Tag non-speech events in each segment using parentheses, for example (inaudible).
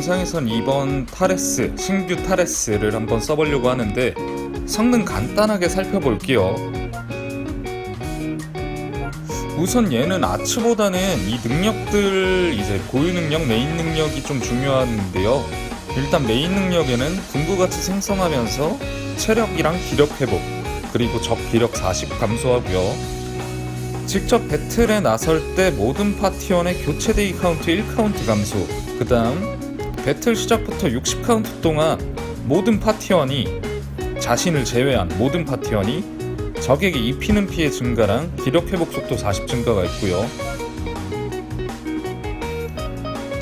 영상에선 이번 타레스, 신규 타레스를 한번 써보려고 하는데 성능 간단하게 살펴볼게요. 우선 얘는 아츠보다는 이 능력들 이제 고유 능력, 메인 능력이 좀 중요한데요. 일단 메인 능력에는 궁극같이 생성하면서 체력이랑 기력 회복, 그리고 적 기력 40 감소하고요. 직접 배틀에 나설 때 모든 파티원의 교체 데이 카운트 1카운트 감소, 그 다음 배틀 시작부터 60카운트 동안 모든 파티원이 자신을 제외한 모든 파티원이 적에게 입히는 피해 증가랑 기력 회복 속도 40 증가가 있고요.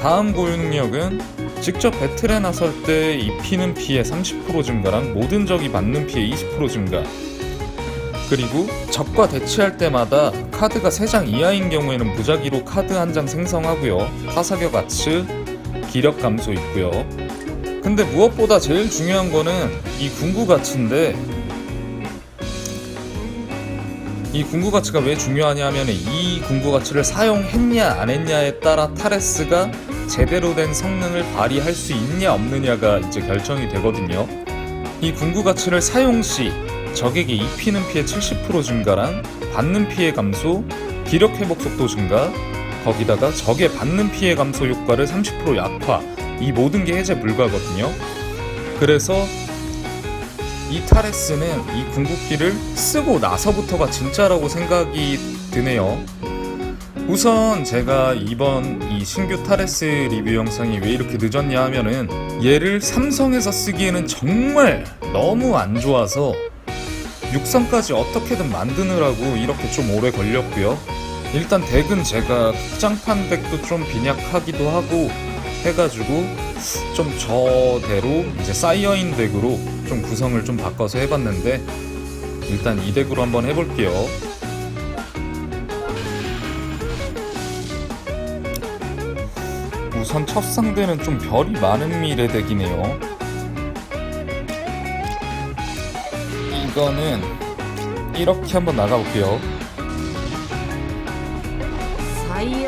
다음 고유 능력은 직접 배틀에 나설 때 입히는 피해 30% 증가랑 모든 적이 받는 피해 20% 증가. 그리고 적과 대치할 때마다 카드가 3장 이하인 경우에는 무작위로 카드 한 장 생성하고요. 타사격 아츠, 기력 감소 있고요. 근데 무엇보다 제일 중요한 거는 이 궁구 가치인데 이 궁구 가치가 왜 중요하냐 하면 이 궁구 가치를 사용했냐 안 했냐에 따라 타레스가 제대로 된 성능을 발휘할 수 있냐 없느냐가 이제 결정이 되거든요. 이 궁구 가치를 사용 시 적에게 입히는 피해 70% 증가랑 받는 피해 감소, 기력 회복 속도 증가, 거기다가 적의 받는 피해 감소 효과를 30% 약화, 이 모든 게 해제 불가거든요. 그래서 이 타레스는 이 궁극기를 쓰고 나서부터가 진짜라고 생각이 드네요. 우선 제가 이번 이 신규 타레스 리뷰 영상이 왜 이렇게 늦었냐 하면은 얘를 삼성에서 쓰기에는 정말 너무 안 좋아서 육성까지 어떻게든 만드느라고 이렇게 좀 오래 걸렸고요. 일단 덱은 제가 극장판 덱도 좀 빈약하기도 하고 해가지고 좀 저대로 이제 사이어인 덱으로 좀 구성을 좀 바꿔서 해봤는데 일단 이 덱으로 한번 해볼게요. 우선 첫 상대는 좀 별이 많은 미래 덱이네요. 이거는 이렇게 한번 나가볼게요.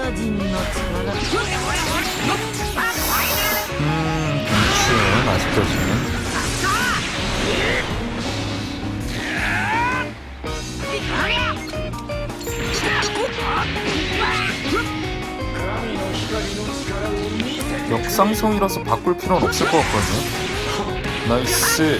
人の力 음, 괜찮 아직까지는. 역상성이라서 바꿀 필요는 없을 것 같거든요. 나이스.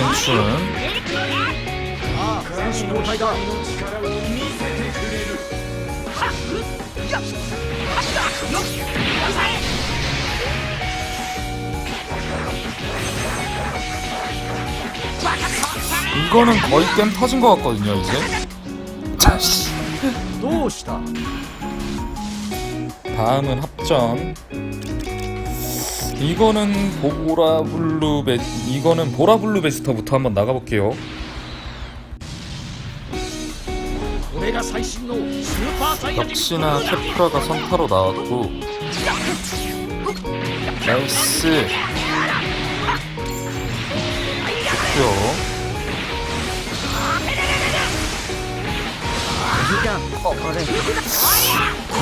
괜춘 ああ選手交代だ 이거는 거의 게임 터진 것 같거든요 이제. 자씨. どうした 다음은 합전. 이거는 보라블루베 이거는 보라블루베스터부터 한번 나가볼게요. 역시나 테프라가 선타로 나왔고 나이스. 좋고요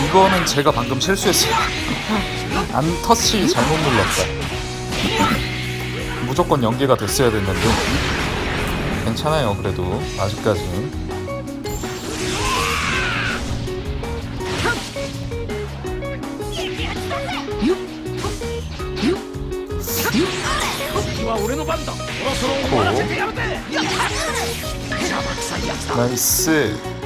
이거는 제가 방금 실수했어요. 안 터치 잘못 눌렀다. 무조건 연계가 됐어야 됐는데 괜찮아요 그래도 아직까지는. 코. 나이스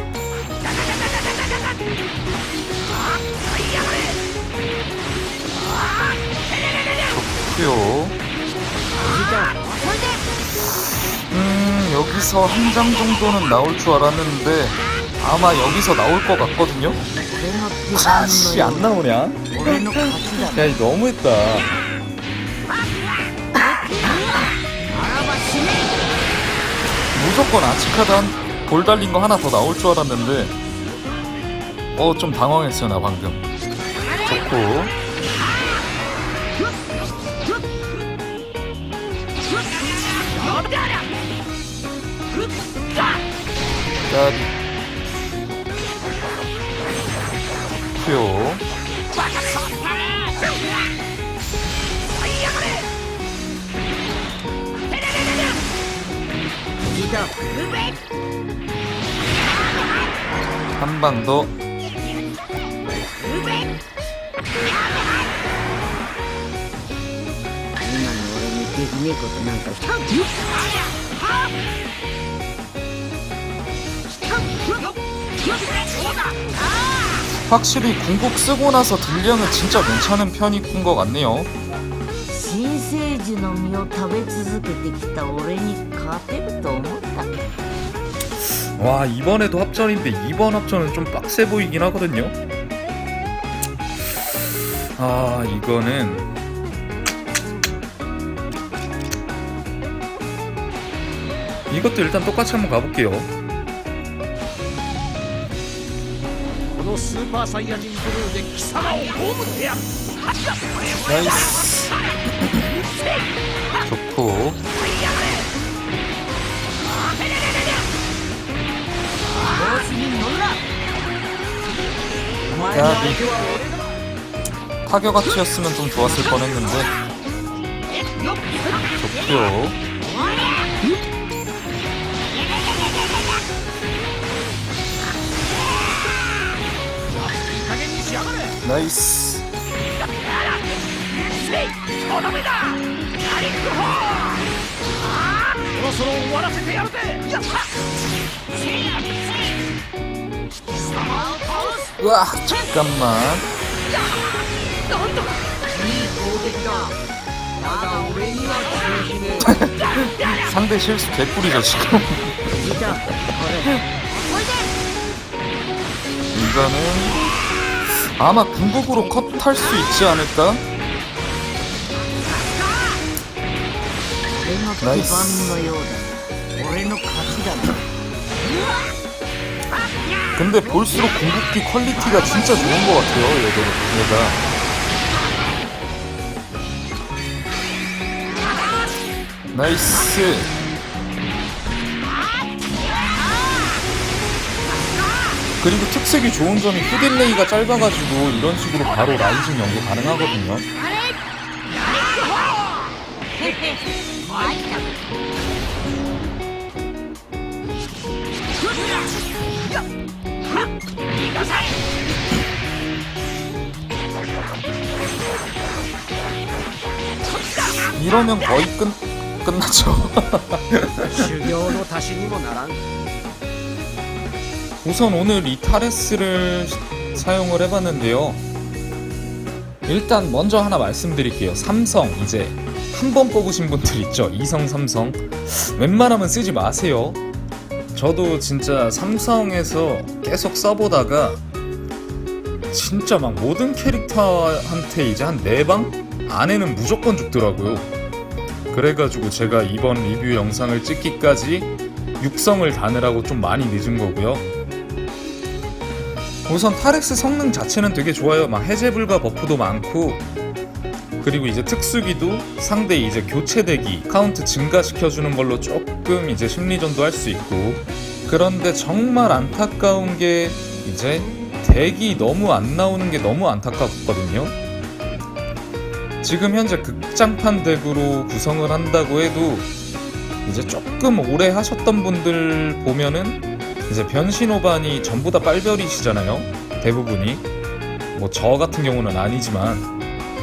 할게요. 음, 여기서 한 장 정도는 나올 줄 알았는데 아마 여기서 나올 것 같거든요. 아씨 안 나오냐? 야 이거 너무했다. 무조건 아치카단 볼 달린 거 하나 더 나올 줄 알았는데 어 좀 당황했어요 나 방금. 좋고 까비 표한방 더. 俺にできねえことなんか一つ 확실히 궁극 쓰고 나서 딜량은 진짜 괜찮은 편인 것 같네요. 新生児の実を食べ続けてきた俺に勝てると思ったか 와 이번에도 합전인데 이번 합전은 좀 빡세 보이긴 하거든요. 아 이거는 이것도 일단 똑같이 한번 가볼게요. 나이스. 좋고. 야, 타격아치였으면 좀 좋았을 뻔했는데. 좋고요. 나이스. 와 잠깐만. (laughs) 상대 실수 개꿀이죠 지금. (laughs) 이거는 아마 궁극으로 컷 탈 수 있지 않을까? 나이스. 근데 볼수록 궁극기 퀄리티가 진짜 좋은 것 같아요 얘들, 얘가. 나이스. 그리고 특색이 좋은 점이 후딜레이가 짧아가지고 이런 식으로 바로 라이징 연계 가능하거든요. 이러면 거의 끝 끝나죠. (laughs) 우선 오늘 이 타레스를 사용을 해봤는데요. 일단 먼저 하나 말씀드릴게요. 삼성 이제 한 번 뽑으신 분들 있죠. 이성 삼성 웬만하면 쓰지 마세요. 저도 진짜 삼성에서 계속 써보다가 진짜 막 모든 캐릭터한테 이제 한 네 방 안에는 무조건 죽더라고요. 그래가지고 제가 이번 리뷰 영상을 찍기까지 육성을 다느라고 좀 많이 늦은 거고요. 우선 타렉스 성능 자체는 되게 좋아요. 막 해제 불가 버프도 많고 그리고 이제 특수기도 상대 이제 교체 대기 카운트 증가시켜주는 걸로 조금 이제 심리전도 할 수 있고 그런데 정말 안타까운 게 이제 덱이 너무 안 나오는 게 너무 안타깝거든요. 지금 현재 극장판 덱으로 구성을 한다고 해도 이제 조금 오래 하셨던 분들 보면은 이제 변신호반이 전부 다 빨별이시잖아요. 대부분이. 뭐 저 같은 경우는 아니지만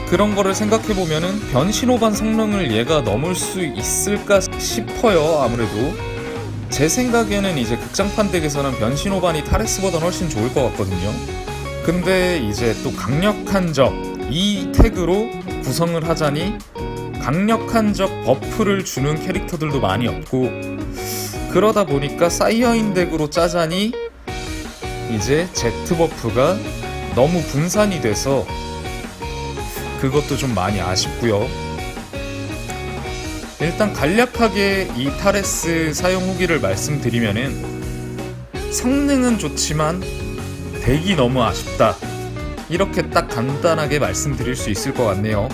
그런 거를 생각해 보면은 변신호반 성능을 얘가 넘을 수 있을까 싶어요. 아무래도 제 생각에는 이제 극장판 덱에서는 변신호반이 타레스보다는 훨씬 좋을 것 같거든요. 근데 이제 또 강력한 적 이 태그로 구성을 하자니 강력한 적 버프를 주는 캐릭터들도 많이 없고 그러다 보니까 사이어인 덱으로 짜자니 이제 제트 버프가 너무 분산이 돼서 그것도 좀 많이 아쉽고요. 일단 간략하게 이 타레스 사용 후기를 말씀드리면은 성능은 좋지만 덱이 너무 아쉽다. 이렇게 딱 간단하게 말씀드릴 수 있을 것 같네요.